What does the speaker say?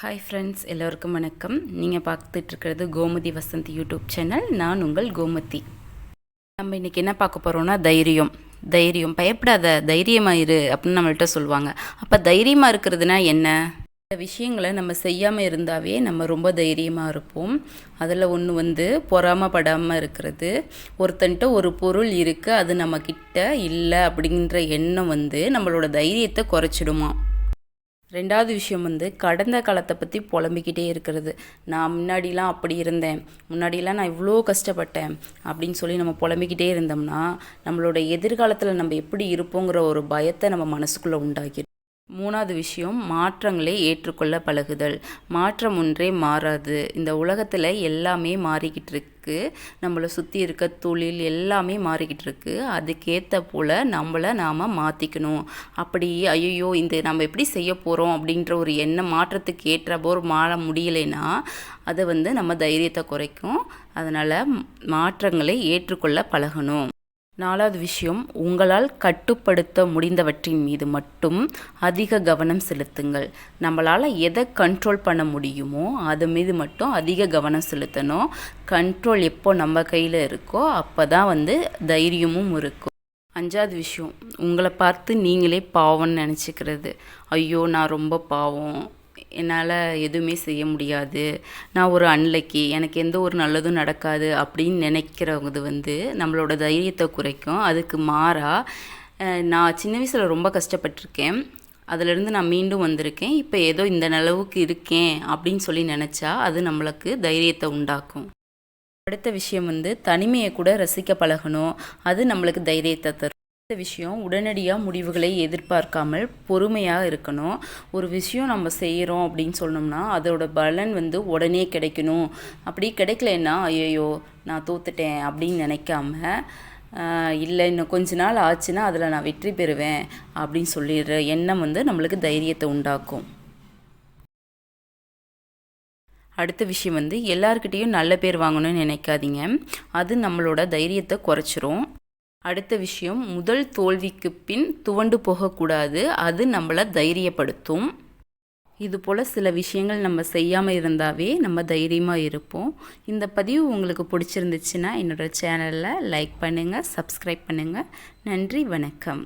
Hi friends எல்லோருக்கும் வணக்கம். நீங்கள் பார்த்துட்ருக்கிறது கோமதி வசந்த் யூடியூப் சேனல். நான் உங்கள் கோமதி. நம்ம இன்றைக்கி என்ன பார்க்க போகிறோன்னா தைரியம். தைரியம். பயப்படாத தைரியமாக இரு அப்படின்னு நம்மள்கிட்ட சொல்லுவாங்க. அப்போ தைரியமாக இருக்கிறதுனா என்ன? இந்த விஷயங்களை நம்ம செய்யாமல் இருந்தாவே நம்ம ரொம்ப தைரியமாக இருப்போம். அதில் ஒன்று வந்து பொறாமப்படாமல் இருக்கிறது. ஒருத்தன்ட்ட ஒரு பொருள் இருக்குது அது நம்மக்கிட்ட இல்லை அப்படின்ற எண்ணம் வந்து நம்மளோட தைரியத்தை குறைச்சிடுமா? ரெண்டாவது விஷயம் வந்து கடந்த காலத்தை பற்றி புலம்பிக்கிட்டே இருக்கிறது. நான் முன்னாடிலாம் அப்படி இருந்தேன். முன்னாடிலாம் நான் இவ்வளோ கஷ்டப்பட்டேன் அப்படின்னு சொல்லி நம்ம புலம்பிக்கிட்டே இருந்தோம்னா நம்மளோட எதிர்காலத்தில் நம்ம எப்படி இருப்போங்கிற ஒரு பயத்தை நம்ம மனசுக்குள்ளே உண்டாக்கிடும் மூணாவது விஷயம் மாற்றங்களை ஏற்றுக்கொள்ள பழகுதல். மாற்றம் ஒன்றே மாறாது. இந்த உலகத்தில் எல்லாமே மாறிக்கிட்டு இருக்கு. நம்மளை சுற்றி இருக்க தொழில் எல்லாமே மாறிக்கிட்டு இருக்கு. அதுக்கேற்ற போல் நம்மளை நாம் மாற்றிக்கணும் அப்படி ஐயோ இந்த நம்ம எப்படி செய்ய போகிறோம் அப்படின்ற ஒரு எண்ணம் மாற்றத்துக்கு ஏற்ற போர் மாற முடியலைன்னா அதை வந்து நம்ம தைரியத்தை குறைக்கும். அதனால் மாற்றங்களை ஏற்றுக்கொள்ள பழகணும். நாலாவது விஷயம் உங்களால் கட்டுப்படுத்த முடிந்தவற்றின் மீது மட்டும் அதிக கவனம் செலுத்துங்கள். நம்மளால் எதை கண்ட்ரோல் பண்ண முடியுமோ அது மீது மட்டும் அதிக கவனம் செலுத்தணும். கண்ட்ரோல் எப்போ நம்ம கையில் இருக்கோ அப்போ தான் வந்து தைரியமும் இருக்கும். அஞ்சாவது விஷயம் உங்களை பார்த்து நீங்களே பாவம்னு நினச்சிக்கிறது. ஐயோ நான் ரொம்ப பாவம். என்னால் எதுவுமே செய்ய முடியாது. நான் ஒரு அன்லக்கி எனக்கு எந்த ஒரு நல்லதும் நடக்காது அப்படின்னு நினைக்கிறவங்க வந்து நம்மளோட தைரியத்தை குறைக்கும். அதுக்கு மாறாக நான் சின்ன வயசில் ரொம்ப கஷ்டப்பட்டிருக்கேன். அதிலிருந்து நான் மீண்டும் வந்திருக்கேன். இப்போ ஏதோ இந்த அளவுக்கு இருக்கேன் அப்படின்னு சொல்லி நினச்சா அது நம்மளுக்கு தைரியத்தை உண்டாக்கும். அடுத்த விஷயம் வந்து தனிமையை கூட ரசிக்க பழகணும். அது நம்மளுக்கு தைரியத்தை தரும். அடுத்த விஷயம் உடனடியாக முடிவுகளை எதிர்பார்க்காமல் பொறுமையாக இருக்கணும். ஒரு விஷயம் நம்ம செய்கிறோம் அப்படின்னு சொன்னோம்னா அதோட பலன் வந்து உடனே கிடைக்கணும். அப்படி கிடைக்கலன்னா ஐயோ நான் தோத்துட்டேன் அப்படின்னு நினைக்காம இல்லை இன்னும் கொஞ்ச நாள் ஆச்சுன்னா அதில் நான் வெற்றி பெறுவேன் அப்படின்னு சொல்லிடுற எண்ணம் வந்து நம்மளுக்கு தைரியத்தை உண்டாக்கும். அடுத்த விஷயம் வந்து எல்லாருக்கிட்டேயும் நல்ல பேர் வாங்கணும்னு நினைக்காதீங்க. அது நம்மளோட தைரியத்தை குறைச்சிரும். அடுத்த விஷயம் முதல் தோல்விக்கு பின் துவண்டு போகக்கூடாது அது நம்மளை தைரியப்படுத்தும். இது போல் சில விஷயங்கள் நம்ம செய்யாமல் இருந்தாவே நம்ம தைரியமாக இருப்போம். இந்த பதிவு உங்களுக்கு பிடிச்சிருந்துச்சுன்னா என்னோடய சேனலில் லைக் பண்ணுங்கள் சப்ஸ்கிரைப் பண்ணுங்கள் நன்றி வணக்கம்.